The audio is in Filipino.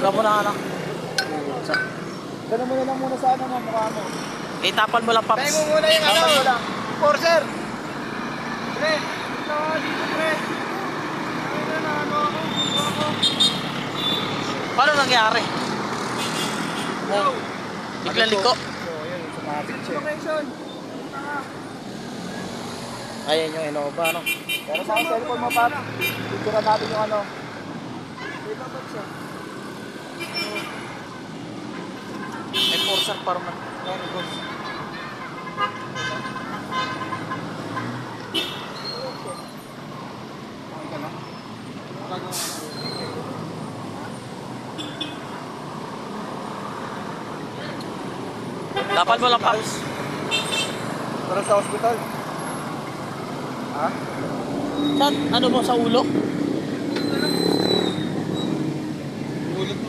Huwag mo na anak. Ganun mo na lang muna sa ano mo, mukha mo. Itapan mo lang, Paps. Tayo mo muna yung ano. Forcer. Pre. Ito, dito pre. Ano na, ano ako, ano ako. Paano nangyari? Oh, bigla liko. So, yun, sumabit siya. Location. Ayan yung Innova, no? Pero sa cellphone mo, Pat, picture natin yung ano. Dito, Pat, siya. Okay ka na? Tapan mo lang, Paps. Para sa hospital. Ha? Saan? Ano mo, sa ulo?